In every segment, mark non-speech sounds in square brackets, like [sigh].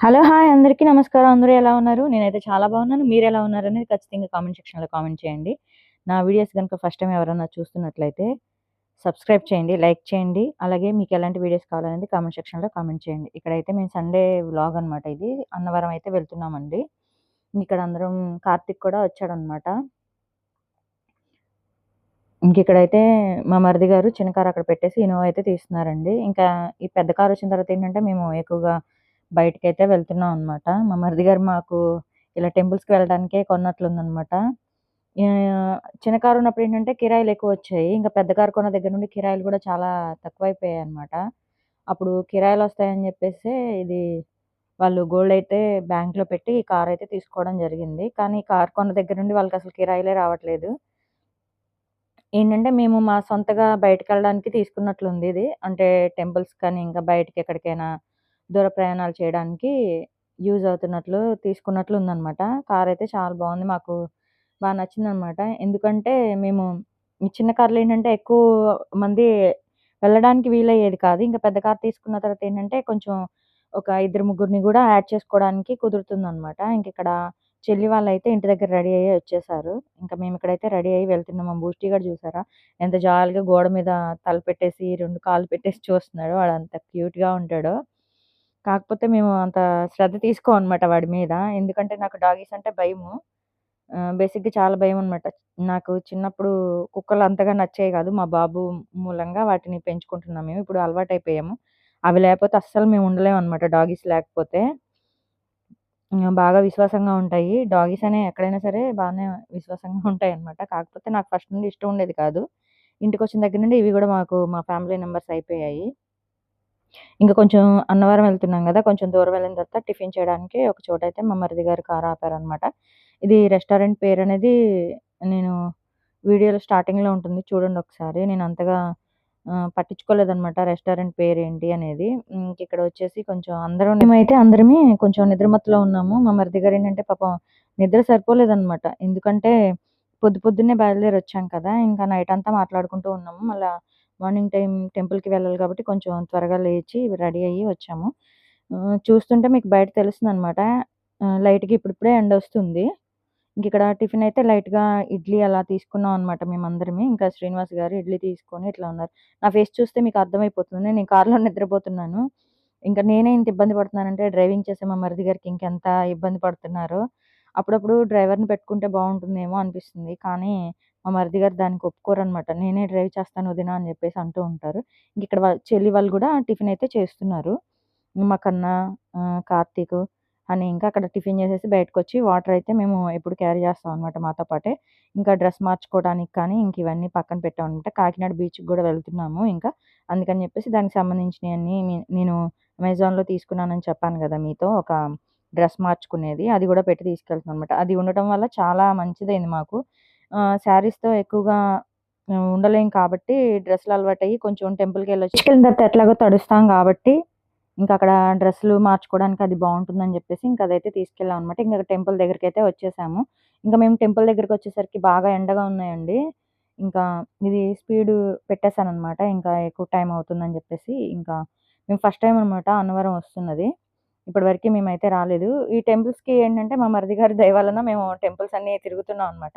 Hello! Hi! అందరికీ నమస్కారం. అందరూ ఎలా ఉన్నారు? నేనైతే చాలా బాగున్నాను. మీరు ఎలా ఉన్నారు అనేది ఖచ్చితంగా కామెంట్ సెక్షన్‌లో కామెంట్ చేయండి. నా వీడియోస్ కనుక ఫస్ట్ టైం ఎవరన్నా చూస్తున్నట్లయితే సబ్స్క్రైబ్ చేయండి, లైక్ చేయండి. అలాగే మీకు ఎలాంటి వీడియోస్ కావాలనేది కామెంట్ సెక్షన్‌లో కామెంట్ చేయండి. ఇక్కడైతే మేము సండే వ్లాగ్ అనమాట ఇది. అన్నవరం అయితే వెళ్తున్నామండి. ఇక్కడ అందరం కార్తీక్ కూడా వచ్చాడనమాట. ఇంకిక్కడైతే మా మరిది గారు చిన్న కారు అక్కడ పెట్టేసి ఇనోవా అయితే తీస్తున్నారండి. ఇంకా ఈ పెద్ద కారు వచ్చిన తర్వాత ఏంటంటే మేము ఎక్కువగా బయటకైతే వెళ్తున్నాం అనమాట. మా మరిది గారు మాకు ఇలా టెంపుల్స్‌కి వెళ్ళడానికే కొన్నట్లుందనమాట. చిన్న కారు ఉన్నప్పుడు ఏంటంటే కిరాయిలు ఎక్కువ వచ్చాయి ఇంకా పెద్ద కారు కొన్న దగ్గర నుండి కిరాయిలు కూడా చాలా తక్కువైపోయాయి అనమాట అప్పుడు కిరాయిలు వస్తాయని చెప్పేసి ఇది వాళ్ళు గోల్డ్ అయితే బ్యాంక్‌లో పెట్టి ఈ కార్ అయితే తీసుకోవడం జరిగింది. కానీ కార్ కొన్న దగ్గర నుండి వాళ్ళకి అసలు కిరాయిలే రావట్లేదు. ఏంటంటే మేము మా సొంతగా బయటికెళ్ళడానికి తీసుకున్నట్లుంది ఇది. అంటే టెంపుల్స్ కానీ, ఇంకా బయటకి ఎక్కడికైనా దూర ప్రయాణాలు చేయడానికి యూజ్ అవుతున్నట్లు తీసుకున్నట్లు ఉందనమాట. కార్ అయితే చాలా బాగుంది. మాకు బాగా నచ్చిందనమాట. ఎందుకంటే మేము ఈ చిన్న కార్లు ఏంటంటే ఎక్కువ మంది వెళ్ళడానికి వీలయ్యేది కాదు. ఇంకా పెద్ద కార్ తీసుకున్న తర్వాత ఏంటంటే కొంచెం ఒక ఇద్దరు ముగ్గురిని కూడా యాడ్ చేసుకోవడానికి కుదురుతుందనమాట. ఇంకిక్కడ చెల్లి వాళ్ళైతే ఇంటి దగ్గర రెడీ అయ్యి వచ్చేసారు. ఇంకా మేము ఇక్కడైతే రెడీ అయ్యి వెళ్తున్నాం. మా బూస్టీ గాడు చూసారా? ఎంత జాలీగా గోడ మీద తల పెట్టేసి రెండు కాళ్ళు పెట్టేసి చూస్తున్నాడు వాడు అంత క్యూట్‌గా ఉంటాడు కాకపోతే మేము అంత శ్రద్ధ తీసుకోం అనమాట వాడి మీద. ఎందుకంటే నాకు డాగీస్ అంటే భయము. బేసిక్‌గా చాలా భయం అనమాట నాకు చిన్నప్పుడు కుక్కలు అంతగా నచ్చేవి కాదు. మా బాబు మూలంగా వాటిని పెంచుకుంటున్నాం మేము. ఇప్పుడు అలవాటు అయిపోయాము అవి లేకపోతే అస్సలు మేము ఉండలేము అనమాట డాగీస్ లేకపోతే. బాగా విశ్వాసంగా ఉంటాయి. డాగీస్ అనే ఎక్కడైనా సరే బాగానే విశ్వాసంగా ఉంటాయి అనమాట కాకపోతే నాకు ఫస్ట్ నుండి ఇష్టం ఉండేది కాదు. ఇంటికొచ్చిన దగ్గర నుండి ఇవి కూడా మాకు మా ఫ్యామిలీ మెంబర్స్ అయిపోయాయి. ఇంకా కొంచెం అన్నవరం వెళ్తున్నాం కదా కొంచెం దూరం వెళ్ళిన తర్వాత టిఫిన్ చేయడానికి ఒక చోటైతే మా మరిది గారు కారు ఆపారనమాట. ఇది రెస్టారెంట్ పేరు అనేది నేను వీడియోలో స్టార్టింగ్‌లో ఉంటుంది చూడండి ఒకసారి. నేను అంతగా పట్టించుకోలేదన్నమాట పట్టించుకోలేదనమాట రెస్టారెంట్ ఏంటి అనేది. ఇక్కడ వచ్చేసి కొంచెం అందరం మేమైతే అందరమే కొంచెం నిద్రమత్తులో ఉన్నాము. మా మరిది గారు ఏంటంటే పాపం నిద్ర సరిపోలేదనమాట. ఎందుకంటే పొద్దు పొద్దున్నే బయలుదేరి వచ్చాం కదా! ఇంకా నైట్ అంతా మాట్లాడుకుంటూ ఉన్నాము. మళ్ళీ మార్నింగ్ టైం టెంపుల్‌కి వెళ్ళాలి కాబట్టి కొంచెం త్వరగా లేచి రెడీ అయ్యి వచ్చాము. చూస్తుంటే మీకు బయట తెలుస్తుంది అనమాట లైట్‌గా ఇప్పుడిప్పుడే ఎండొస్తుంది. ఇంకిక్కడ టిఫిన్ అయితే లైట్‌గా ఇడ్లీ అలా తీసుకున్నాం అనమాట మేమందరమే. ఇంకా శ్రీనివాస్ గారు ఇడ్లీ తీసుకొని ఇట్లా ఉన్నారు. నా ఫేస్ చూస్తే మీకు అర్థమైపోతుంది. నేను కార్‌లో నిద్రపోతున్నాను. ఇంకా నేనే ఇంత ఇబ్బంది పడుతున్నానంటే డ్రైవింగ్ చేసే మా మరిది గారికి ఇంకెంత ఇబ్బంది పడుతున్నారు అప్పుడప్పుడు డ్రైవర్‌ని పెట్టుకుంటే బాగుంటుందేమో అనిపిస్తుంది. కానీ మా మరిది గారు దానికి ఒప్పుకోరనమాట. నేనే డ్రైవ్ చేస్తాను వదిన అని చెప్పేసి అంటూ ఉంటారు. ఇంకిక్కడ వాళ్ళ చెల్లి వాళ్ళు కూడా టిఫిన్ అయితే చేస్తున్నారు. మా కన్నా, కార్తీక్ అని ఇంకా అక్కడ టిఫిన్ చేసేసి బయటకొచ్చి వాటర్ అయితే మేము ఎప్పుడు క్యారీ చేస్తాం అనమాట మాతో పాటే. ఇంకా డ్రెస్ మార్చుకోవడానికి కానీ ఇంక ఇవన్నీ పక్కన పెట్టామనమాట. కాకినాడ బీచ్‌కి కూడా వెళ్తున్నాము ఇంకా. అందుకని చెప్పేసి దానికి సంబంధించినవన్నీ నేను అమెజాన్‌లో తీసుకున్నానని చెప్పాను కదా మీతో ఒక డ్రెస్ మార్చుకునేది. అది కూడా పెట్టి తీసుకెళ్తున్నాననమాట. అది ఉండటం వల్ల చాలా మంచిదైంది మాకు. శారీస్‌తో ఎక్కువగా ఉండలేం కాబట్టి డ్రెస్‌లు అలవాటయ్యి కొంచెం టెంపుల్‌కెళ్ళొచ్చి బీచ్‌కెళ్ళిన తర్వాత ఎట్లాగో తడుస్తాం కాబట్టి ఇంకా అక్కడ డ్రెస్సులు మార్చుకోవడానికి అది బాగుంటుందని చెప్పేసి ఇంకా అదైతే తీసుకెళ్ళాం అనమాట. ఇంకా టెంపుల్ దగ్గరికైతే వచ్చేసాము. ఇంకా మేము టెంపుల్ దగ్గరికొచ్చేసరికి బాగా ఎండగా ఉన్నాయండి. ఇంకా ఇది స్పీడ్ పెట్టేశాను అనమాట ఇంకా ఎక్కువ టైం అవుతుందని చెప్పేసి ఇంకా మేము ఫస్ట్ టైం అనమాట అన్నవరం వస్తున్నది. ఇప్పటివరకు మేమైతే రాలేదు. ఈ టెంపుల్స్‌కి ఏంటంటే మా మరిది గారి [laughs] దయవలన మేము టెంపుల్స్ అన్నీ తిరుగుతున్నాం అనమాట.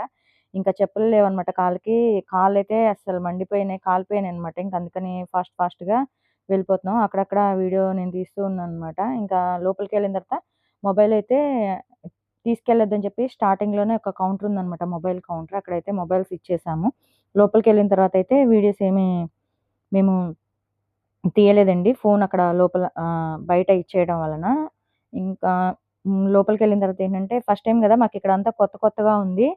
ఇంకా చెప్పులు లేవన్నమాట కాళ్ళకి. అయితే అసలు మండిపోయినాయి, కాలిపోయినాయనమాట. ఇంక అందుకని ఫాస్ట్ ఫాస్ట్‌గా వెళ్ళిపోతున్నాం. అక్కడక్కడ వీడియో నేను తీస్తూ ఉన్నాననమాట. ఇంకా లోపలికి వెళ్ళిన తర్వాత మొబైల్ అయితే తీసుకెళ్ళొద్దని చెప్పి స్టార్టింగ్‌లోనే ఒక కౌంటర్ ఉందనమాట. Mobile counter. అక్కడైతే మొబైల్స్ ఇచ్చేసాము. లోపలికెళ్ళిన తర్వాత అయితే వీడియోస్ ఏమీ మేము తీయలేదండి. ఫోన్ అక్కడ లోపల బయట ఇచ్చేయడం వలన. ఇంకా లోపలికి వెళ్ళిన తర్వాత ఏంటంటే ఫస్ట్ టైం కదా మాకు ఇక్కడ అంతా కొత్త కొత్తగా ఉంది.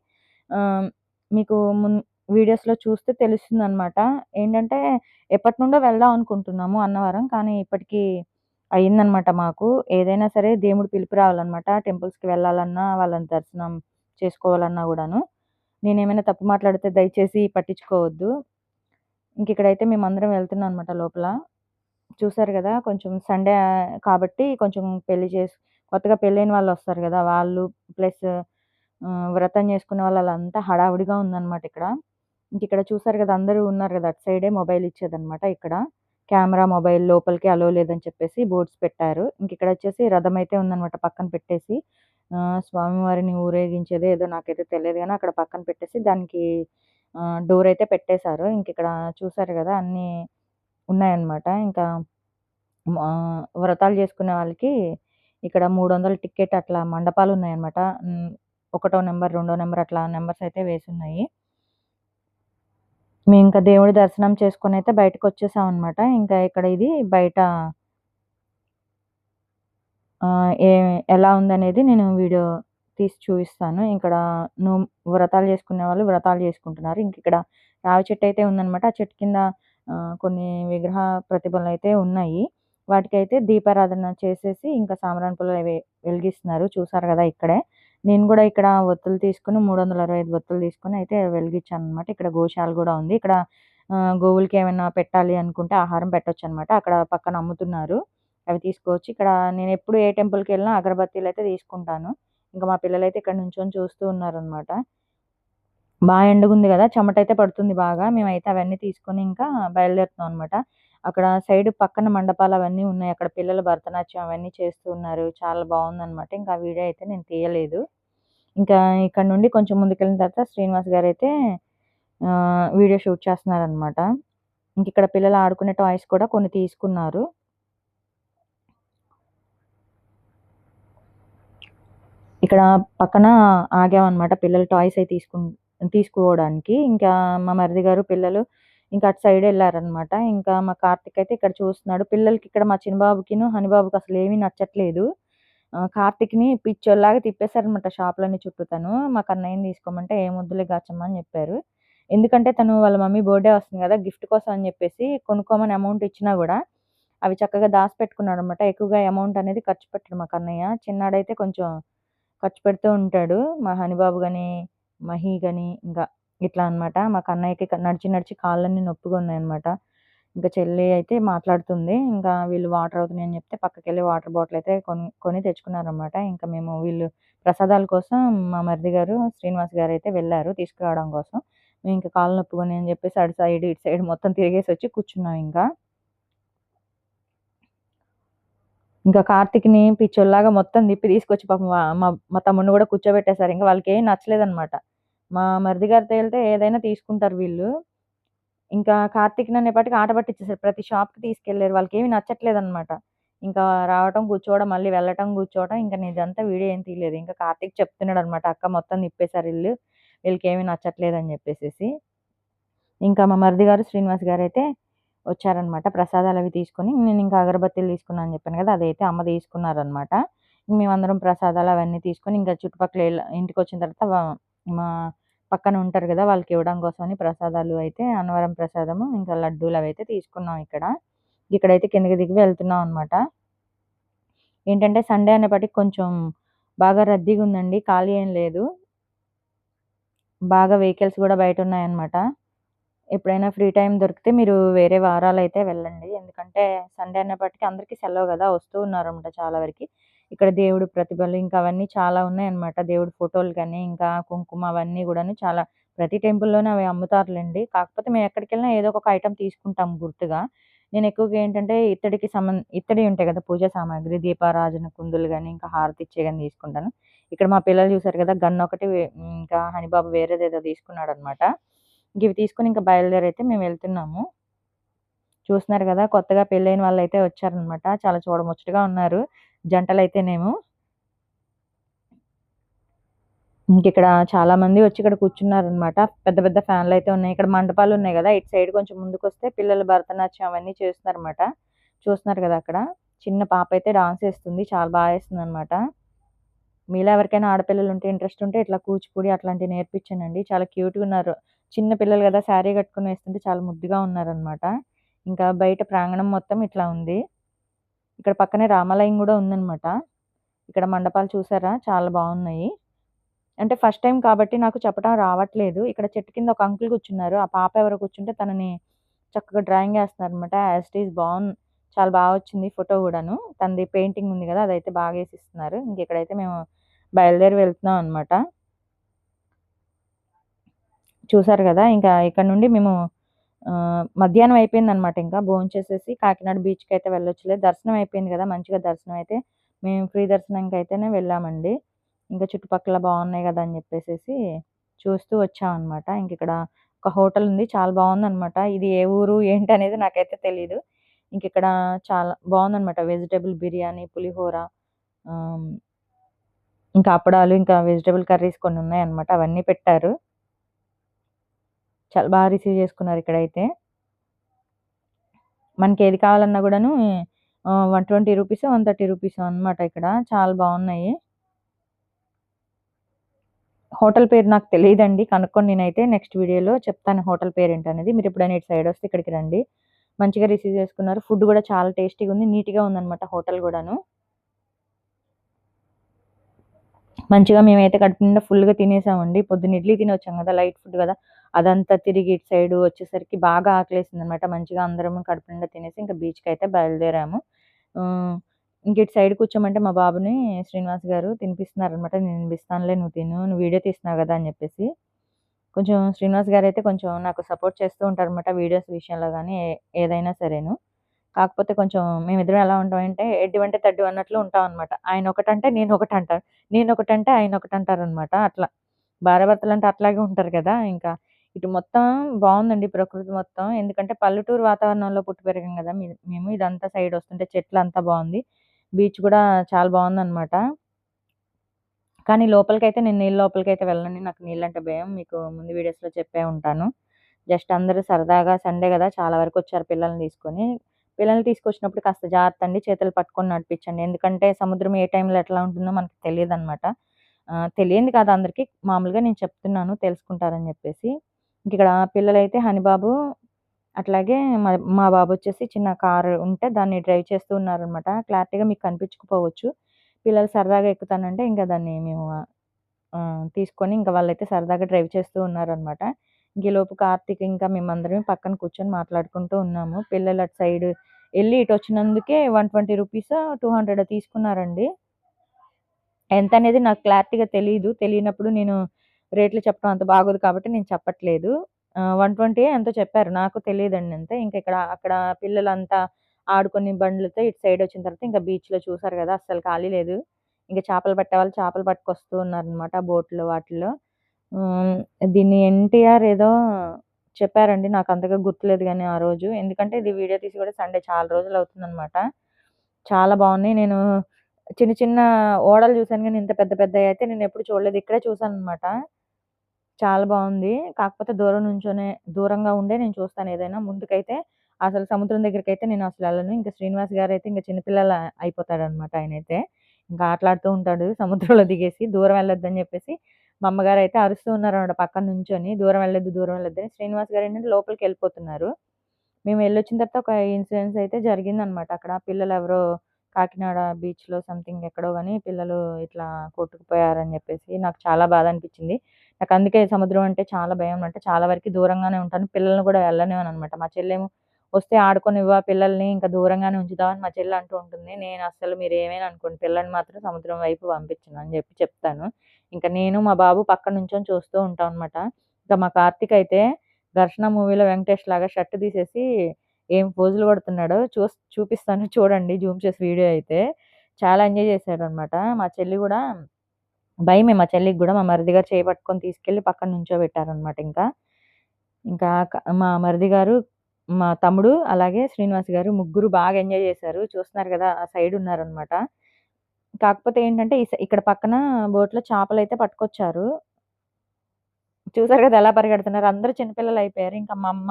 మీకు మున్ వీడియోస్‌లో చూస్తే తెలుస్తుంది అనమాట ఏంటంటే ఎప్పటి నుండో వెళ్దాం అనుకుంటున్నాము అన్నవరం. కానీ ఇప్పటికీ అయిందనమాట మాకు. ఏదైనా సరే దేవుడు పిలుపు రావాలనమాట. టెంపుల్స్‌కి వెళ్ళాలన్నా, వాళ్ళని దర్శనం చేసుకోవాలన్నా కూడాను నేనేమైనా తప్పు మాట్లాడితే దయచేసి పట్టించుకోవద్దు. ఇంకిక్కడైతే మేమందరం వెళ్తున్నాం అనమాట లోపల. చూసారు కదా కొంచెం సండే కాబట్టి కొంచెం పెళ్ళి చేసి కొత్తగా పెళ్ళైన వాళ్ళు వస్తారు కదా వాళ్ళు ప్లస్ వ్రతం చేసుకునే వాళ్ళు ఆళ్ళంతా హడావుడిగా ఉందన్నమాట ఇక్కడ. ఇంకిక్కడ చూసారు కదా అందరూ ఉన్నారు కదా అటు సైడే మొబైల్ ఇచ్చేదన్నమాట ఇక్కడ. కెమెరా, మొబైల్ లోపలికి అలో లేదని చెప్పేసి బోర్డ్స్ పెట్టారు. ఇంక ఇక్కడ వచ్చేసి రథం అయితే ఉందన్నమాట పక్కన పెట్టేసి. స్వామివారిని ఊరేగించేది ఏదో నాకైతే తెలియదు కానీ అక్కడ పక్కన పెట్టేసి దానికి డోర్ అయితే పెట్టేశారు. ఇంక ఇక్కడ చూసారు కదా అన్నీ ఉన్నాయన్నమాట. ఇంకా వ్రతాలు చేసుకునే వాళ్ళకి ఇక్కడ 300 టికెట్ అట్లా మండపాలున్నాయన్నమాట. హ్మ్. ఒకటో నంబర్, రెండో నంబర్ అట్లా నెంబర్స్ అయితే వేసున్నాయి. మేమింక దేవుడి దర్శనం చేసుకొనైతే బయటకొచ్చేసామనమాట. ఇంకా ఇక్కడ ఇది బయట ఏ ఎలా ఉందనేది నేను వీడియో తీసి చూపిస్తాను. ఇక్కడ ను వ్రతాలు చేసుకునే వాళ్ళు వ్రతాలు చేసుకుంటున్నారు. ఇంకిక్కడ రావి చెట్టయితే ఉందనమాట. ఆ చెట్టు కింద కొన్ని విగ్రహ ప్రతిభలు అయితే ఉన్నాయి. వాటికైతే దీపారాధన చేసేసి ఇంకా సామరాన్ పుల్లలవి వెలిగిస్తున్నారు. చూసారు కదా ఇక్కడే. నేను కూడా ఇక్కడ ఒత్తులు తీసుకుని మూడు వందల అరవై ఐదు ఒత్తులు తీసుకొని అయితే వెలిగిచ్చాననమాట. ఇక్కడ గోశాల కూడా ఉంది. ఇక్కడ గోవులకి ఏమైనా పెట్టాలి అనుకుంటే ఆహారం పెట్టొచ్చనమాట. అక్కడ పక్కన అమ్ముతున్నారు. అవి తీసుకోవచ్చు. ఇక్కడ నేను ఎప్పుడు ఏ టెంపుల్కి వెళ్ళినా అగరబత్తీలు అయితే తీసుకుంటాను. ఇంకా మా పిల్లలైతే ఇక్కడ నుంచొని చూస్తూ ఉన్నారనమాట. బాగా ఎండగుంది గదా! చెమటైతే పడుతుంది బాగా. మేమైతే అవన్నీ తీసుకొని ఇంకా బయలుదేరుతున్నాం అనమాట. అక్కడ సైడ్ పక్కన మండపాలు అవన్నీ ఉన్నాయి. అక్కడ పిల్లలు భరతనాట్యం అవన్నీ చేస్తూ ఉన్నారు. చాలా బాగుందనమాట ఇంకా ఆ వీడియో అయితే నేను తీయలేదు. ఇంకా ఇక్కడ నుండి కొంచెం ముందుకెళ్ళిన తర్వాత శ్రీనివాస్ గారు అయితే వీడియో షూట్ చేస్తున్నారనమాట. ఇంకిక్కడ పిల్లలు ఆడుకునే టాయ్స్ కూడా కొన్ని తీసుకున్నారు. ఇక్కడ పక్కన ఆగామన్నమాట పిల్లలు టాయ్స్ అయి తీసుకు తీసుకోవడానికి. ఇంకా మా మరిది గారు, పిల్లలు ఇంకా అటు సైడ్ వెళ్ళారనమాట ఇంకా మా కార్తిక్ అయితే ఇక్కడ చూస్తున్నాడు. పిల్లలకి ఇక్కడ మా చిన్న బాబుకిను, అసలు బాబుకి నచ్చట్లేదు. కార్తిక్ని పిచ్చోళ్ళలాగా తిప్పేశారనమాట తిప్పేసారనమాట చుట్టూ తను మా కన్నయ్యని తీసుకోమంటే "ఏమొద్దులే గాచమ్మ" అని చెప్పారు. ఎందుకంటే తను వాళ్ళ మమ్మీ బర్త్‌డే వస్తుంది కదా గిఫ్ట్ కోసం అని చెప్పేసి కొనుక్కోమని అమౌంట్ ఇచ్చినా కూడా అవి చక్కగా దాచిపెట్టుకున్నాడు అనమాట ఎక్కువగా అమౌంట్ అనేది ఖర్చు పెట్టాడు మా కన్నయ్య. చిన్నాడైతే కొంచెం ఖర్చు పెడుతూ ఉంటాడు. మా హనిబాబు బాబు గాని, మహి ఇంకా ఇట్లా అనమాట. మా కన్నయ్యకి నడిచి నడిచి కాళ్ళన్నీ నొప్పిగా ఉన్నాయన్నమాట. ఇంకా చెల్లి అయితే మాట్లాడుతుంది. ఇంకా వీళ్ళు వాటర్ అవుతున్నాయి అని చెప్తే పక్కకెళ్ళి వాటర్ బాటిల్ అయితే కొని కొని తెచ్చుకున్నారనమాట. ఇంకా మేము వీళ్ళు ప్రసాదాల కోసం మా మరిది గారు, శ్రీనివాస్ గారు అయితే వెళ్ళారు తీసుకురావడం కోసం. మేము ఇంకా కాళ్ళు నొప్పుకొని ఉన్నాయని చెప్పేసి అటు సైడ్, ఇటు సైడ్ మొత్తం తిరిగేసి వచ్చి కూర్చున్నాం ఇంకా. ఇంకా కార్తీక్‌ని పిచ్చోళ్ళలాగా మొత్తం తిప్పి తీసుకొచ్చి పాపం మా మా తమ్ముడిని కూర్చోబెట్టేశారు ఇంకా వాళ్ళకి ఏం నచ్చలేదనమాట. మా మరిది గారితో వెళ్తే ఏదైనా తీసుకుంటారు వీళ్ళు. ఇంకా కార్తీక్‌ని అనేపాటికి ఆట పట్టించేసారు ప్రతి షాప్‌కి తీసుకెళ్ళారు. నచ్చట్లేదు అనమాట ఇంకా రావటం, కూర్చోవడం, మళ్ళీ వెళ్ళటం, కూర్చోవడం ఇంకా నేనిదంతా వీడియో ఏం తీయలేదు. ఇంకా కార్తీక్ చెప్తున్నాడనమాట. "అక్క మొత్తం తిప్పేసారు ఏమి నచ్చట్లేదు నచ్చట్లేదని" చెప్పేసేసి. ఇంకా మా మరిది గారు, శ్రీనివాస్ గారు అయితే వచ్చారనమాట. ప్రసాదాలు అవి తీసుకొని ఇంకా అగరబత్తీలు తీసుకున్నాను అని చెప్పాను కదా అదైతే అమ్మ తీసుకున్నారనమాట. మేమందరం ప్రసాదాలు అవన్నీ తీసుకొని ఇంకా చుట్టుపక్కల ఇంటికి వచ్చిన తర్వాత మా పక్కన ఉంటారు కదా వాళ్ళకి ఇవ్వడం కోసమని ప్రసాదాలు అయితే అన్నవరం ప్రసాదము, ఇంకా లడ్డూలు అవి అయితే తీసుకున్నాం ఇక్కడ. ఇక్కడైతే కిందకి దిగి వెళ్తున్నాం అనమాట. ఏంటంటే సండే అనేపాటికి కొంచెం బాగా రద్దీగా ఉందండి ఖాళీ ఏం లేదు. బాగా వెహికల్స్ కూడా బయట ఉన్నాయన్నమాట ఎప్పుడైనా ఫ్రీ టైం దొరికితే మీరు వేరే వారాలు అయితే వెళ్ళండి. ఎందుకంటే సండే అనేప్పటికీ అందరికీ సెలవు కదా వస్తూ ఉన్నారనమాట చాలా వరకి. ఇక్కడ దేవుడు ప్రతిభలు ఇంకా అవన్నీ చాలా ఉన్నాయన్నమాట. దేవుడి ఫోటోలు కానీ ఇంకా కుంకుమ అవన్నీ కూడాను చాలా ప్రతి టెంపుల్లోనే అవి అమ్ముతారులేండి కాకపోతే మేము ఎక్కడికెళ్ళినా ఏదో ఒక ఐటమ్ తీసుకుంటాం గుర్తుగా. నేను ఎక్కువగా ఏంటంటే ఇత్తడికి సంబం ఇత్తడి ఉంటాయి కదా పూజా సామాగ్రి, దీపారాజన కుందులు కానీ ఇంకా హారతి ఇచ్చే కానీ తీసుకుంటాను. ఇక్కడ మా పిల్లలు చూసారు కదా గన్ ఒకటి ఇంకా హనిబాబు వేరేదేదో తీసుకున్నాడనమాట. ఇంకివి తీసుకొని ఇంకా బయలుదేరైతే మేము వెళ్తున్నాము. చూస్తున్నారు కదా కొత్తగా పెళ్ళైన వాళ్ళైతే వచ్చారనమాట. చాలా చూడముచ్చటగా ఉన్నారు. జంటలైతేనేమో. ఇంకిక్కడ చాలా మంది వచ్చి ఇక్కడ కూర్చున్నారనమాట. పెద్ద పెద్ద ఫ్యాన్‌లయితే ఉన్నాయి. ఇక్కడ మండపాలున్నాయి కదా ఇటు సైడ్ కొంచెం ముందుకొస్తే పిల్లలు భరతనాట్యం అవన్నీ చేస్తున్నారనమాట. చూస్తున్నారు కదా అక్కడ. చిన్న పాప అయితే డాన్స్ వేస్తుంది చాలా బాగా వేస్తుంది అనమాట మీలో ఎవరికైనా ఆడపిల్లలు ఉంటే ఇంట్రెస్ట్ ఉంటే ఇట్లా కూచిపూడి అట్లాంటివి నేర్పించానండి. చాలా క్యూట్‌గున్నారు. చిన్న పిల్లలు కదా శారీ కట్టుకొని వేస్తుంటే చాలా ముద్దుగా ఉన్నారనమాట. ఇంకా బయట ప్రాంగణం మొత్తం ఇట్లా ఉంది. ఇక్కడ పక్కనే రామాలయం కూడా ఉందనమాట. ఇక్కడ మండపాలు చూసారా? చాలా బాగున్నాయి అంటే ఫస్ట్ టైం కాబట్టి నాకు చెప్పటం రావట్లేదు. ఇక్కడ చెట్టు కింద ఒక అంకుల్ కూర్చున్నారు. ఆ పాప ఎవరు కూర్చుంటే తనని చక్కగా డ్రాయింగ్ ఏస్తున్నారనమాట. యాజ్ ఇట్ ఈజ్ బాగుంది చాలా బాగా వచ్చింది ఫోటో కూడాను తనది పెయింటింగ్ ఉంది కదా అదైతే బాగా వేసిస్తున్నారు ఇంకెక్కడైతే మేము బయలుదేరి వెళ్తున్నాం అనమాట. చూసారు కదా ఇంకా ఇక్కడ నుండి మేము మధ్యాహ్నం అయిపోయిందనమాట ఇంకా భోంచేసేసి కాకినాడ బీచ్‌కయితే వెళ్ళొచ్చులే. దర్శనం అయిపోయింది కదా మంచిగా దర్శనం అయితే మేము ఫ్రీ దర్శనంకయితేనే వెళ్ళామండి. ఇంకా చుట్టుపక్కల బాగున్నాయి కదా అని చెప్పేసి చూస్తూ వచ్చామనమాట. ఇంకిక్కడ ఒక హోటల్ ఉంది. చాలా బాగుందనమాట ఇది ఏ ఊరు ఏంటి అనేది నాకైతే తెలీదు. ఇంకిక్కడ చాలా బాగుందనమాట వెజిటేబుల్ బిర్యానీ, పులిహోర ఇంకా అప్పడాలు, ఇంకా వెజిటేబుల్ కర్రీస్ కొన్ని ఉన్నాయన్నమాట అవన్నీ పెట్టారు. చాలా బాగా రిసీవ్ చేసుకున్నారు ఇక్కడైతే. ఏది కావాలన్నా కూడాను one twenty rupees one thirty rupees అనమాట ఇక్కడ. చాలా బాగున్నాయి హోటల్ పేరు నాకు తెలియదండి కనుక్కొని నేనైతే నెక్స్ట్ వీడియోలో చెప్తాను హోటల్ పేరేంటనేది. మీరెప్పుడైనా ఇటు వస్తే ఇక్కడికి రండి. మంచిగా రిసీవ్ చేసుకున్నారు. ఫుడ్ కూడా చాలా టేస్టీగా ఉంది నీట్‌గా ఉందన్నమాట హోటల్ కూడాను మంచిగా మేమైతే కడుపు నిండా ఫుల్‌గా తినేసామండి. పొద్దున్న ఇడ్లీ తినొచ్చాం కదా లైట్ ఫుడ్ కదా అదంతా తిరిగి ఇటు సైడు వచ్చేసరికి బాగా ఆకలేసింది అనమాట మంచిగా అందరము కడుపు నిండా తినేసి ఇంకా బీచ్కి అయితే బయలుదేరాము. ఇంక ఇటు సైడ్ కూర్చోమంటే మా బాబుని శ్రీనివాస్ గారు తినిపిస్తున్నారనమాట. నేను తినిపిస్తానులే నువ్వు తిను. నువ్వు వీడియో తీస్తున్నావు కదా అని చెప్పేసి కొంచెం శ్రీనివాస్ గారైతే కొంచెం నాకు సపోర్ట్ చేస్తూ ఉంటారనమాట. వీడియోస్ విషయంలో కానీ ఏ ఏదైనా సరేను. కాకపోతే కొంచెం మేమిద్దరం ఎలా ఉంటామంటే ఎడ్డివంటే తడ్డి అన్నట్లు ఉంటాం అనమాట ఆయన ఒకటంటే నేను ఒకటి అంటారు నేను ఒకటంటే ఆయన ఒకటి అంటారనమాట అట్లా. భార్యాభర్తలంటే అట్లాగే ఉంటారు కదా ఇంకా ఇటు మొత్తం బాగుందండి ప్రకృతి మొత్తం. ఎందుకంటే పల్లెటూరు వాతావరణంలో పుట్టి పెరిగాం కదా మేము. ఇదంతా సైడ్ వస్తుంటే చెట్లు అంతా బాగుంది బీచ్ కూడా చాలా బాగుందన్నమాట కానీ లోపలికైతే నేను నీళ్ళ లోపలికైతే వెళ్ళండి నాకు నీళ్ళంటే భయం. మీకు ముందు వీడియోస్‌లో చెప్పే ఉంటాను. జస్ట్ అందరూ సరదాగా సండే కదా చాలా వరకు వచ్చారు పిల్లల్ని తీసుకొని. పిల్లల్ని తీసుకొచ్చినప్పుడు కాస్త జాగ్రత్త అండి. చేతులు పట్టుకొని నడిపించండి. ఎందుకంటే సముద్రం ఏ టైంలో ఎట్లా ఉంటుందో మనకు తెలియదు అనమాట తెలియంది కాదు అందరికి. మామూలుగా నేను చెప్తున్నాను తెలుసుకుంటారని చెప్పేసి ఇంకిక్కడ పిల్లలైతే హనీబాబు అట్లాగే మా మా బాబు వచ్చేసి చిన్న కారు ఉంటే దాన్ని డ్రైవ్ చేస్తూ ఉన్నారనమాట. క్లారిటీగా మీకు కనిపించకపోవచ్చు. పిల్లలు సరదాగా ఎక్కుతానంటే ఇంకా దాన్ని మేము తీసుకొని ఇంకా వాళ్ళైతే సరదాగా డ్రైవ్ చేస్తూ ఉన్నారనమాట. ఇంక ఈలోపు కార్తీక్ ఇంకా మేమందరం పక్కన కూర్చొని మాట్లాడుకుంటూ ఉన్నాము. పిల్లలు అటు సైడ్ వెళ్ళి ఇటు వచ్చినందుకే one twenty rupees two hundred తీసుకున్నారండి. ఎంత అనేది నాకు క్లారిటీగా తెలియదు తెలియనప్పుడు నేను రేట్లు చెప్పడం అంత బాగోదు కాబట్టి నేను చెప్పట్లేదు. వన్ ట్వంటీ ఎంతో చెప్పారు. నాకు తెలియదండి అంతే. ఇంకా ఇక్కడ అక్కడ పిల్లలంతా ఆడుకొని బండ్లతో ఇటు సైడ్ వచ్చిన తర్వాత ఇంకా బీచ్‌లో చూసారు కదా అస్సలు ఖాళీ లేదు. ఇంకా చేపలు పట్టేవాళ్ళు చేపలు పట్టుకొస్తూ ఉన్నారనమాట బోట్లు వాటిల్లో. దీన్ని ఎన్టీఆర్ ఏదో చెప్పారండి. నాకు అంతగా గుర్తులేదు కానీ ఆ రోజు. ఎందుకంటే ఇది వీడియో తీసి కూడా సండే చాలా రోజులు అవుతుందన్నమాట చాలా బాగున్నాయి నేను చిన్న చిన్న ఓడలు చూసాను కానీ ఇంత పెద్ద పెద్దవి అయితే నేను ఎప్పుడు చూడలేదు. ఇక్కడే చూసాననమాట. చాలా బాగుంది కాకపోతే దూరం నుంచొనే దూరంగా ఉండే నేను చూస్తాను ఏదైనా. ముందుకైతే అసలు సముద్రం దగ్గరికైతే నేను అసలు వెళ్ళను ఇంకా శ్రీనివాస్ గారు అయితే ఇంకా ఇంక అయిపోతాడు అనమాట ఆయన ఆయనైతే. ఇంకా ఆటలాడుతూ ఉంటాడు [laughs] సముద్రంలో దిగేసి. దూరం వెళ్ళొద్దని చెప్పేసి మా అయితే అరుస్తూ ఉన్నారన్నమాట పక్కన నుంచొని. దూరం వెళ్ళొద్దు, దూరం వెళ్ళొద్దని. శ్రీనివాస్ గారేంటంటే లోపలికెళ్ళిపోతున్నారు. మేము వెళ్ళొచ్చిన తర్వాత ఒక ఇన్సిడెన్స్ అయితే జరిగిందనమాట అక్కడ. పిల్లలు ఎవరో కాకినాడ బీచ్‌లో సంథింగ్ ఎక్కడో కానీ పిల్లలు ఇట్లా కొట్టుకుపోయారని చెప్పేసి నాకు చాలా బాధ అనిపించింది నాకు అందుకే సముద్రం అంటే చాలా భయం అంటే చాలా వరకు దూరంగానే ఉంటాను. పిల్లల్ని కూడా వెళ్ళనివ్వను అనమాట మా చెల్లేమో "వస్తే ఆడుకోనివ్వా పిల్లల్ని ఇంకా దూరంగానే ఉంచుదామని మా చెల్లి అంటూ ఉంటుంది. నేను అసలు మీరు ఏమైనా అనుకోండి పిల్లల్ని మాత్రం సముద్రం వైపు పంపించను అని చెప్పి చెప్తాను. ఇంకా నేను మా బాబు పక్క నుంచొని చూస్తూ ఉంటాం అనమాట. ఇంకా మా కార్తీక్ అయితే 'ఘర్షణ' మూవీలో వెంకటేష్ లాగా షర్ట్ తీసేసి ఏం పోజులు కొడుతున్నాడో చూ చూపిస్తాను [laughs] చూడండి జూమ్ చేసి వీడియో అయితే. చాలా ఎంజాయ్ చేశాడు అనమాట మా చెల్లి కూడా భయమే మా చెల్లికి కూడా మా మరిది గారు చేయి పట్టుకొని తీసుకెళ్ళి పక్కన నుంచోబెట్టారనమాట ఇంకా. ఇంకా మా మరిది గారు, మా తమ్ముడు, అలాగే శ్రీనివాస్ గారు ముగ్గురు బాగా ఎంజాయ్ చేశారు. చూస్తున్నారు కదా ఆ సైడ్ ఉన్నారనమాట. కాకపోతే ఏంటంటే ఈ ఇక్కడ పక్కన బోట్‌లో అయితే పట్టుకొచ్చారు. చూసారు కదా ఎలా పరిగెడుతున్నారు. అందరూ చిన్నపిల్లలు అయిపోయారు ఇంకా మా అమ్మ,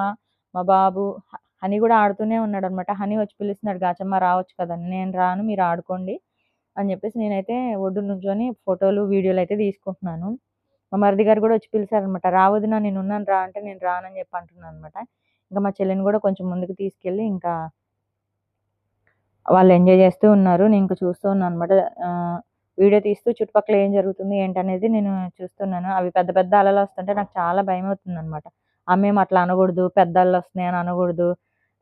మా బాబు, హనీ కూడా ఆడుతూనే ఉన్నాడు అనమాట హనీ వచ్చి పిలుస్తున్నాడు "గాచమ్మ రావచ్చు కదా!" అని. "నేను రాను మీరు ఆడుకోండి" అని చెప్పేసి నేనైతే ఒడ్డు నుంచొని ఫోటోలు, వీడియోలు అయితే తీసుకుంటున్నాను. మా మరిది గారు కూడా వచ్చి పిలిచారనమాట రావద్దునా నేను ఉన్నాను రా" అంటే నేను రానని చెప్పి అంటున్నాను అనమాట ఇంకా మా చెల్లిని కూడా కొంచెం ముందుకు తీసుకెళ్ళి ఇంకా వాళ్ళు ఎంజాయ్ చేస్తూ ఉన్నారు. నేను ఇంక చూస్తూ ఉన్నాను అనమాట వీడియో తీస్తూ చుట్టుపక్కల ఏం జరుగుతుంది ఏంటనేది నేను చూస్తున్నాను. అవి పెద్ద పెద్ద అలలు వస్తుంటే నాకు చాలా భయం అవుతుంది అనమాట అమ్మేమో అట్లా అనకూడదు పెద్ద అలలొస్తున్నాయి అని అనకూడదు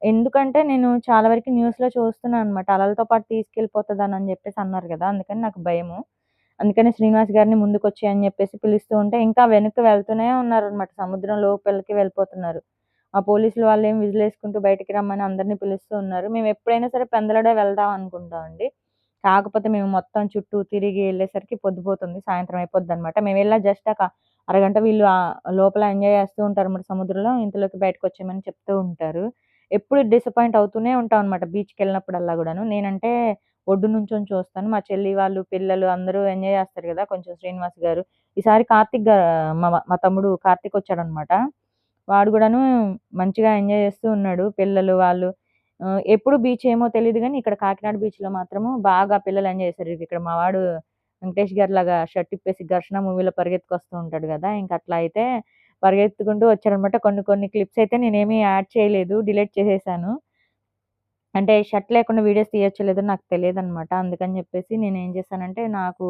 ఎందుకంటే నేను చాలా వరకు న్యూస్‌లో చూస్తున్నాను అనమాట. అలలతో పాటు తీసుకెళ్ళిపోతుందని అని చెప్పేసి అన్నారు కదా అందుకని నాకు భయము. అందుకని శ్రీనివాస్ గారిని ముందుకొచ్చేయి అని చెప్పేసి పిలుస్తూ ఉంటే ఇంకా వెనక్కి వెళ్తూనే ఉన్నారనమాట. సముద్రం లోపలికి వెళ్ళిపోతున్నారు. ఆ పోలీసులు వాళ్ళు ఏం విజిలేసుకుంటూ బయటికి రమ్మని అందరిని పిలుస్తూ ఉన్నారు. మేము ఎప్పుడైనా సరే పెందలడే వెళ్దాం అనుకుంటామండి. కాకపోతే మేము మొత్తం చుట్టూ తిరిగి వెళ్ళేసరికి పొద్దుపోతుంది. సాయంత్రం అయిపోద్ది అనమాట మేము వెళ్ళా జస్ట్ ఒక అరగంట వీళ్ళు లోపల ఎంజాయ్ చేస్తూ ఉంటారన్నమాట సముద్రంలో. ఇంతలోకి బయటకొచ్చేయమని చెప్తూ ఉంటారు. ఎప్పుడు డిసప్పాయింట్ అవుతూనే ఉంటాం అనమాట బీచ్కి వెళ్ళినప్పుడల్లా కూడాను నేనంటే ఒడ్డు నుంచొని చూస్తాను. మా చెల్లి వాళ్ళు, పిల్లలు అందరూ ఎంజాయ్ చేస్తారు కదా కొంచెం శ్రీనివాస్ గారు. ఈసారి కార్తీక్గా మా మా తమ్ముడు కార్తీక్ వచ్చాడనమాట. వాడు కూడాను మంచిగా ఎంజాయ్ చేస్తూ ఉన్నాడు. పిల్లలు వాళ్ళు ఎప్పుడు బీచ్ ఏమో తెలియదు కానీ ఇక్కడ కాకినాడ బీచ్‌లో మాత్రము బాగా పిల్లలు ఎంజాయ్ చేశారు. ఇక్కడ మా వాడు వెంకటేష్ గారిలాగా షర్ట్ ఇప్పేసి 'ఘర్షణ' మూవీలో పరిగెత్తుకొస్తూ ఉంటాడు కదా ఇంక అట్లా అయితే పరిగెత్తుకుంటూ వచ్చారనమాట కొన్ని కొన్ని క్లిప్స్ అయితే నేనేమి యాడ్ చేయలేదు. డిలీట్ చేసేసాను. అంటే షర్ట్ లేకుండా వీడియోస్ తీయచ్చు లేదో నాకు తెలియదు అనమాట అందుకని చెప్పేసి నేను ఏం చేశానంటే, నాకు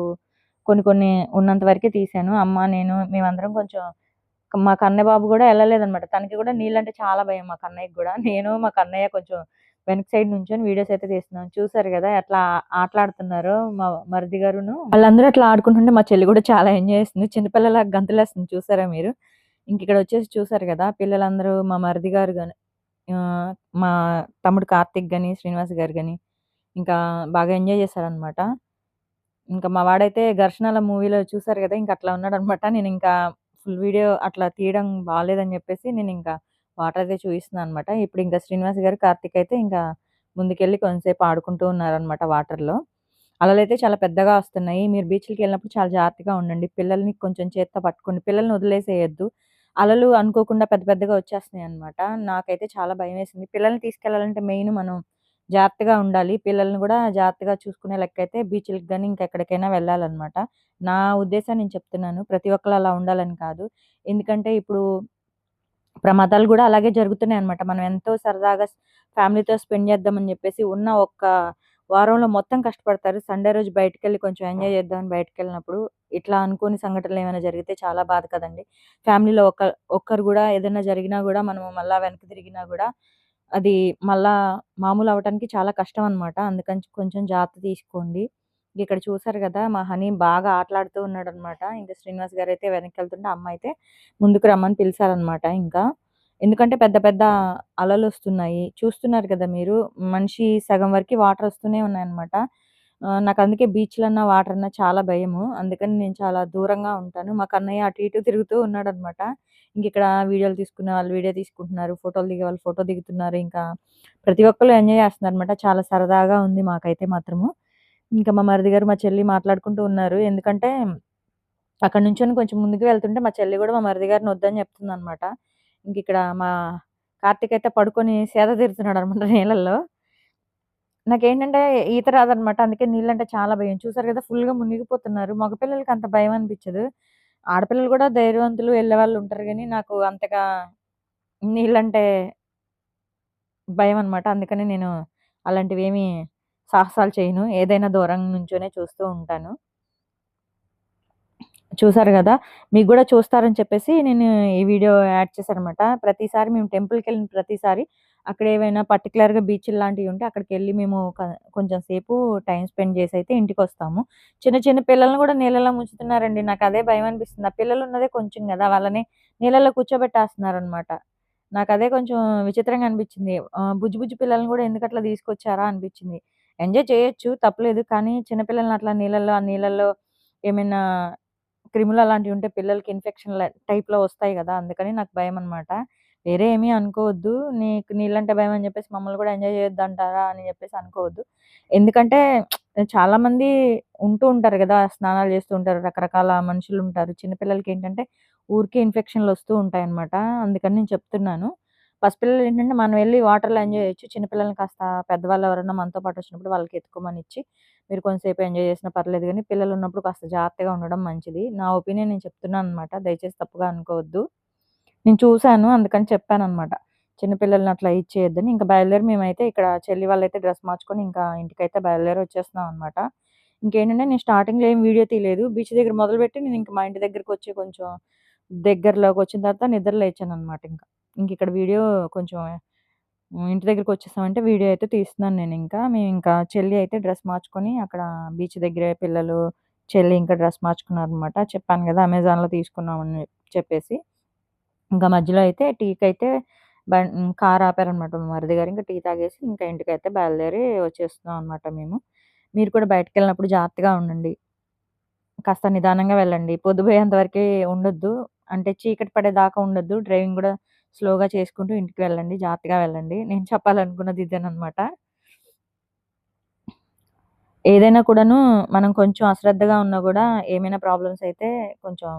కొన్ని కొన్ని ఉన్నంత వరకే తీశాను. అమ్మ, నేను మేమందరం కొంచెం మా కన్నయ్య బాబు కూడా వెళ్ళలేదనమాట తనకి కూడా నీళ్ళంటే చాలా భయం మా కన్నయ్యకి కూడా నేను, మా కన్నయ్య కొంచెం వెనక సైడ్ నుంచొని వీడియోస్ అయితే తీస్తున్నాం. చూసారు కదా ఎట్లా ఆటలాడుతున్నారు మా మరిది గారును. వాళ్ళందరూ అట్లా ఆడుకుంటుంటే మా చెల్లి కూడా చాలా ఎంజాయ్ చేస్తుంది. చిన్నపిల్లలకు గంతులేస్తుంది చూసారా మీరు? ఇంకా ఇక్కడ వచ్చేసి చూసారు కదా పిల్లలందరూ మా మరిది గారు కానీ మా తమ్ముడు కార్తీక్ కానీ శ్రీనివాస్ గారు కానీ ఇంకా బాగా ఎంజాయ్ చేశారనమాట. ఇంకా మా వాడైతే 'ఘర్షణల' మూవీలో చూసారు కదా ఇంకా అట్లా ఉన్నాడు అనమాట నేను ఇంకా ఫుల్ వీడియో అట్లా తీయడం బాగాలేదని చెప్పేసి నేను ఇంకా వాటర్ అయితే చూపిస్తున్నాను అనమాట. ఇప్పుడు ఇంకా శ్రీనివాస్ గారు, కార్తిక్ అయితే ఇంకా ముందుకెళ్ళి కొంతసేపు ఆడుకుంటూ ఉన్నారనమాట వాటర్‌లో. అలలైతే చాలా పెద్దగా వస్తున్నాయి. మీరు బీచ్‌లకెళ్ళినప్పుడు చాలా జాగ్రత్తగా ఉండండి. పిల్లల్ని కొంచెం చేత్తో పట్టుకోండి. పిల్లల్ని వదిలేసేయొద్దు. అలలు అనుకోకుండా పెద్ద పెద్దగా వచ్చేస్తున్నాయి అనమాట నాకైతే చాలా భయం వేసింది పిల్లల్ని తీసుకెళ్ళాలంటే మెయిన్ మనం జాగ్రత్తగా ఉండాలి. పిల్లల్ని కూడా జాగ్రత్తగా చూసుకునే లెక్కైతే బీచ్‌లకి కానీ ఇంకెక్కడికైనా వెళ్ళాలనమాట. నా ఉద్దేశం నేను చెప్తున్నాను. ప్రతి ఒక్కళ్ళు అలా ఉండాలని కాదు. ఎందుకంటే ఇప్పుడు ప్రమాదాలు కూడా అలాగే జరుగుతున్నాయి అనమాట మనం ఎంతో సరదాగా ఫ్యామిలీతో స్పెండ్ చేద్దామని చెప్పేసి ఉన్న ఒక్క వారంలో మొత్తం కష్టపడతారు. సండే రోజు బయటికెళ్ళి కొంచెం ఎంజాయ్ చేద్దామని బయటికెళ్ళినప్పుడు, ఇట్లా అనుకోని సంఘటనలేమైనా జరిగితే చాలా బాధ కదండీ! ఫ్యామిలీలో ఒక ఒక్కరు గూడా ఏదైనా జరిగినా గూడా మనము మళ్ళా వెనక్కి తిరిగినా గూడా అది మళ్ళా మామూలు అవ్వటానికి చాలా కష్టం అనమాట. అందుకని కొంచెం జాగ్రత్త తీసుకోండి. ఇక్కడ చూసారు గదా! మా హనీ బాగా ఆటలాడుతూ ఉన్నాడనమాట. ఇంక శ్రీనివాస్ గారైతే వెనక్కెళ్తుంటే, అమ్మ అయితే ముందుకు రమ్మని పిలిచారనమాట ఇంకా. ఎందుకంటే పెద్ద పెద్ద అలలు వస్తున్నాయి చూస్తున్నారు కదా మీరు. మనిషి సగం వరకు వాటర్ వస్తూనే ఉన్నాయన్నమాట. నాకు అందుకే బీచ్‌లన్నా, వాటరన్నా చాలా భయము. అందుకని నేను చాలా దూరంగా ఉంటాను. మా కన్నయ్య అటు ఇటు తిరుగుతూ ఉన్నాడు ఉన్నాడనమాట. ఇంకిక్కడ వీడియోలు తీసుకునే వాళ్ళు వీడియో తీసుకుంటున్నారు. ఫోటోలు దిగే వాళ్ళు ఫోటో దిగుతున్నారు. ఇంకా ప్రతి ఒక్కళ్ళు ఎంజాయ్ చేస్తున్నారు అనమాట చాలా సరదాగా ఉంది మాకైతే మాత్రము. ఇంకా మా మరిది గారు, మా చెల్లి మాట్లాడుకుంటూ ఉన్నారు. ఎందుకంటే అక్కడ నుంచి కొంచెం ముందుకు వెళ్తుంటే మా చెల్లి కూడా మా మరిది గారిని వద్దని ఇంక ఇక్కడ మా కార్తీక్ అయితే పడుకొని సేద తీరుతున్నాడు అనమాట నీళ్ళల్లో. నాకేంటంటే ఈత రాదనమాట. అందుకే నీళ్ళంటే చాలా భయం. చూసారు కదా ఫుల్‌గా మునిగిపోతున్నారు. మగపిల్లలకి అంత భయం అనిపించదు ఆడపిల్లలు కూడా ధైర్యవంతులు ఎళ్ళేవాళ్ళు ఉంటారు కానీ నాకు అంతగా నీళ్ళంటే అనమాట అందుకని నేను అలాంటివేమీ సాహసాలు చేయను. ఏదైనా దూరం నుంచోనే చూస్తూ ఉంటాను. చూసారు కదా? మీకు కూడా చూస్తారని చెప్పేసి నేను ఈ వీడియో యాడ్ చేశాననమాట. ప్రతిసారి మేము టెంపుల్కి వెళ్ళిన ప్రతిసారి అక్కడ ఏవైనా బీచ్లు లాంటివి ఉంటే అక్కడికి వెళ్ళి మేము కొంచెం సేపు టైం స్పెండ్ చేసి అయితే ఇంటికి వస్తాము. చిన్న చిన్న పిల్లల్ని కూడా నీళ్ళలో ముంచుతున్నారండి. నాకు అదే భయం అనిపిస్తుంది. ఆ పిల్లలు ఉన్నదే కొంచెం కదా వాళ్ళని నీళ్ళలో నాకు అదే కొంచెం విచిత్రంగా అనిపించింది. బుజ్జి బుజ్జి పిల్లల్ని ఎందుకు ఎందుకట్లా తీసుకొచ్చారా అనిపించింది. ఎంజాయ్ చేయొచ్చు తప్పలేదు. కానీ చిన్న పిల్లల్ని అట్లా నీళ్ళల్లో ఆ నీళ్ళల్లో ఏమైనా క్రిములు అలాంటివి ఉంటే పిల్లలకి ఇన్ఫెక్షన్ టైప్‌లో వస్తాయి కదా అందుకని నాకు భయం అనమాట వేరే ఏమీ అనుకోవద్దు. నీకు నీళ్ళంటే భయం అని చెప్పేసి మమ్మల్ని కూడా ఎంజాయ్ చేయొద్దంటారా అని చెప్పేసి అనుకోవద్దు. ఎందుకంటే చాలామంది ఉంటూ ఉంటారు కదా స్నానాలు చేస్తూ ఉంటారు. రకరకాల మనుషులు ఉంటారు చిన్నపిల్లలకి ఏంటంటే ఊరికే ఇన్ఫెక్షన్లు వస్తూ ఉంటాయి అనమాట అందుకని నేను చెప్తున్నాను. పసిపిల్లలు ఏంటంటే మనం వెళ్ళి వాటర్‌లో ఎంజాయ్ చేయొచ్చు. చిన్నపిల్లల్ని కాస్త పెద్దవాళ్ళు ఎవరైనా మనతో పాటు వచ్చినప్పుడు వాళ్ళకి ఎత్తుకోమనిచ్చి మీరు కొంతసేపు ఎంజాయ్ చేసినా పర్లేదు కానీ పిల్లలు ఉన్నప్పుడు కాస్త జాగ్రత్తగా ఉండడం మంచిది. నా ఒపీనియన్ నేను చెప్తున్నాను అనమాట దయచేసి తప్పుగా అనుకోవద్దు. నేను చూశాను అందుకని చెప్పాననమాట. చిన్న పిల్లల్ని అట్లా ఇచ్చేయద్దని ఇంకా బయలుదేరి మేమైతే ఇక్కడ చెల్లి వాళ్ళైతే డ్రెస్ మార్చుకొని ఇంకా ఇంటికైతే బయలుదేరి వచ్చేస్తున్నాం అనమాట. ఇంకేంటంటే నేను స్టార్టింగ్‌లో ఏం వీడియో తీయలేదు. బీచ్ దగ్గర మొదలుపెట్టి నేను ఇంకా మా ఇంటి దగ్గరకొచ్చి కొంచెం దగ్గరలోకి వచ్చిన తర్వాత నిద్ర లేచాననమాట ఇంకా ఇంకిక్కడ వీడియో కొంచెం ఇంటి దగ్గరికి వచ్చేసామంటే వీడియో అయితే తీస్తున్నాను నేను ఇంకా మేము ఇంకా చెల్లి అయితే డ్రెస్ మార్చుకొని అక్కడ బీచ్ దగ్గరే పిల్లలు, చెల్లి ఇంకా డ్రెస్ మార్చుకున్నారు అనమాట చెప్పాను కదా అమెజాన్‌లో తీసుకున్నామని చెప్పేసి. ఇంకా మధ్యలో అయితే టీకైతే అయితే కార్ ఆపారనమాట మా మరిది గారు. ఇంకా టీ తాగేసి ఇంకా ఇంటికి అయితే బయలుదేరి వచ్చేస్తున్నాం అనమాట మేము. మీరు కూడా బయటికెళ్ళినప్పుడు జాగ్రత్తగా ఉండండి. కాస్త నిదానంగా వెళ్ళండి. పొద్దుపోయేంత వరకే ఉండొద్దు. అంటే చీకటి పడేదాకా ఉండొద్దు. డ్రైవింగ్ కూడా స్లోగా చేసుకుంటూ ఇంటికి వెళ్ళండి. జాగ్రత్తగా వెళ్ళండి. నేను చెప్పాలనుకున్నది ఇదేనమాట ఏదైనా కూడాను మనం కొంచెం అశ్రద్ధగా ఉన్నా కూడా ఏమైనా ప్రాబ్లమ్స్ అయితే కొంచెం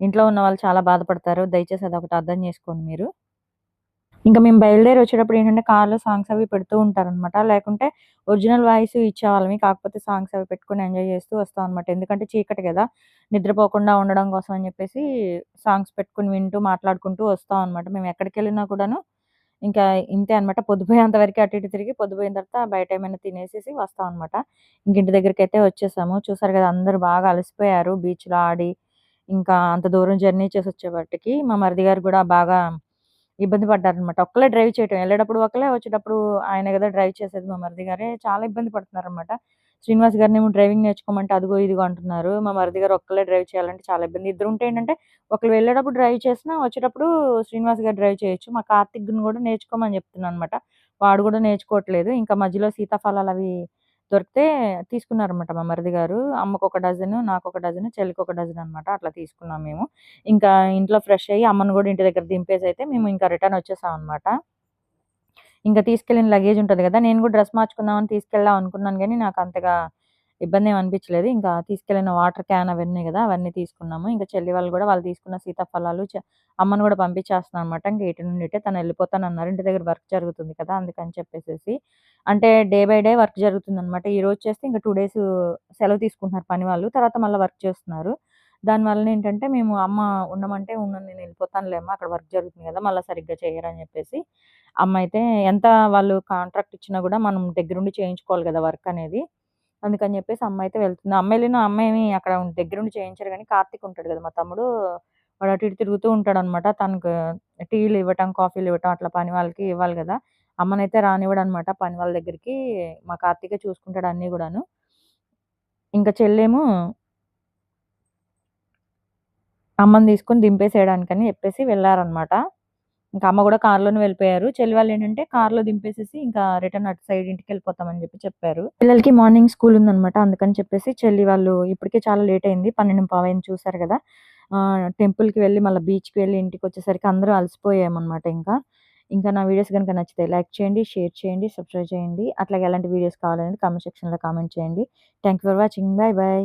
ఇంట్లో ఉన్న వాళ్ళు చాలా బాధపడతారు. దయచేసి అది ఒకటి అర్థం చేసుకోండి మీరు. ఇంకా మేము బయలుదేరి వచ్చేటప్పుడు ఏంటంటే కార్‌లో సాంగ్స్ అవి పెడుతూ ఉంటారనమాట. లేకుంటే ఒరిజినల్ వాయిస్ ఇచ్చేవాళ్ళమి. కాకపోతే సాంగ్స్ అవి పెట్టుకొని ఎంజాయ్ చేస్తూ వస్తాం అనమాట. ఎందుకంటే చీకటి కదా నిద్రపోకుండా ఉండడం కోసం అని చెప్పేసి సాంగ్స్ పెట్టుకొని వింటూ, మాట్లాడుకుంటూ వస్తాం అనమాట. మేము ఎక్కడికెళ్ళినా కూడాను ఇంకా ఇంతే అనమాట. పొద్దుపోయేంత వరకు అటు ఇటు తిరిగి పొద్దుపోయిన తర్వాత బయట ఏమైనా తినేసేసి వస్తాం అనమాట. ఇంటి దగ్గరికి అయితే వచ్చేసాము. చూసారు కదా అందరూ బాగా అలసిపోయారు బీచ్‌లో ఆడి. ఇంకా అంత దూరం జర్నీ చేసి వచ్చేవాటికి మా మరిది గారు కూడా బాగా ఇబ్బంది పడ్డారనమాట. ఒక్కలే డ్రైవ్ చేయటం. వెళ్ళేటప్పుడు ఒకలే వచ్చేటప్పుడు ఆయన కదా డ్రైవ్ చేసేది మా మరిది గారే. చాలా ఇబ్బంది పడుతున్నారనమాట. శ్రీనివాస్ గారినేమో డ్రైవింగ్ నేర్చుకోమంటే అదిగో ఇదిగో అంటున్నారు. మా మరిది గారు ఒక్కలే డ్రైవ్ చేయాలంటే చాలా ఇబ్బంది. ఇద్దరు ఉంటే ఏంటంటే ఒకళ్ళు వెళ్ళేటప్పుడు డ్రైవ్ చేసినా, వచ్చేటప్పుడు శ్రీనివాస్ గారు డ్రైవ్ చేయొచ్చు. మా కార్తీక్‌ని కూడా నేర్చుకోమని చెప్తున్నాననమాట. వాడు కూడా నేర్చుకోవట్లేదు. ఇంకా మధ్యలో సీతాఫలాలు అవి దొరికితే తీసుకున్నారనమాట మా మరిది గారు. అమ్మకు డజను, డజన్ డజను, ఒక డజన్ అనమాట. అట్లా తీసుకున్నాం మేము. ఇంకా ఇంట్లో ఫ్రెష్ అయ్యి అమ్మను కూడా ఇంటి దగ్గర దింపేసి అయితే మేము ఇంకా రిటర్న్ వచ్చేసాం అనమాట. ఇంకా తీసుకెళ్ళిన లగేజ్ ఉంటుంది కదా నేను కూడా డ్రెస్ మార్చుకుందామని తీసుకెళ్దాం అనుకున్నాను కానీ నాకు అంతగా ఇబ్బందేం అనిపించలేదు. ఇంకా తీసుకెళ్ళిన వాటర్ క్యాన్ అవన్నీ కదా అవన్నీ తీసుకున్నాము. ఇంకా చెల్లి వాళ్ళు కూడా వాళ్ళు తీసుకున్న సీతాఫలాలు చ అమ్మని పంపించేస్తున్నాను అనమాట. ఇంకా ఇటు నుండి ఇటే తను అన్నారు ఇంటి దగ్గర వర్క్ జరుగుతుంది కదా! అందుకని చెప్పేసేసి. అంటే డే బై డే వర్క్ జరుగుతుందనమాట. ఈరోజు చేస్తే ఇంకా టూ డేస్ సెలవు తీసుకుంటున్నారు పని వాళ్ళు. తర్వాత మళ్ళీ వర్క్ చేస్తున్నారు. దానివల్ల ఏంటంటే మేము అమ్మ ఉండమంటే ఉన్న నేను వెళ్ళిపోతానులేమ్మా అక్కడ వర్క్ జరుగుతుంది కదా మళ్ళీ సరిగ్గా చేయరని చెప్పేసి అమ్మ అయితే ఎంత వాళ్ళు కాంట్రాక్ట్ ఇచ్చినా కూడా మనం దగ్గరుండి చేయించుకోవాలి కదా వర్క్ అనేది. అందుకని చెప్పేసి అమ్మాయి అయితే వెళ్తుంది. అమ్మ అమ్మాయి అక్కడ దగ్గర అక్కడ దగ్గరుండి కానీ కార్తీక్ ఉంటాడు కదా మా తమ్ముడు. వాడు అటు ఇటు తిరుగుతూ ఉంటాడు అనమాట తనకు టీలు ఇవ్వటం, కాఫీలు ఇవ్వటం అట్లా పని వాళ్ళకి ఇవ్వాలి కదా. అమ్మనైతే రానివ్వడనమాట పని వాళ్ళ దగ్గరికి. మా కార్తీకే చూసుకుంటాడు అన్నీ కూడాను. ఇంకా చెల్లేమో అమ్మని తీసుకొని దింపేసేయడానికని చెప్పేసి వెళ్ళారనమాట ఇంకా అమ్మ కూడా కార్‌లోనే వెళ్ళిపోయారు. చెల్లి వాళ్ళేంటంటే కార్‌లో దింపేసేసి ఇంకా రిటర్న్ అటు సైడ్ ఇంటికి వెళ్ళిపోతామని చెప్పి చెప్పారు. పిల్లలకి మార్నింగ్ స్కూల్ ఉందనమాట. అందుకని చెప్పేసి చెల్లి వాళ్ళు ఇప్పటికే చాలా లేట్ అయింది. 12:15 అయింది చూసారు కదా టెంపుల్‌కి వెళ్ళి మళ్ళీ బీచ్‌కి ఇంటికి వచ్చేసరికి అందరూ అలసిపోయామన్నమాట ఇంకా. ఇంకా నా వీడియోస్ కనుక నచ్చితే లైక్ చేయండి, షేర్ చేయండి, సబ్స్క్రైబ్ చేయండి. అట్లాగే ఎలాంటి వీడియోస్ కావాలనేది కామెంట్ సెక్షన్‌లో కామెంట్ చేయండి. Thank you for watching. Bye bye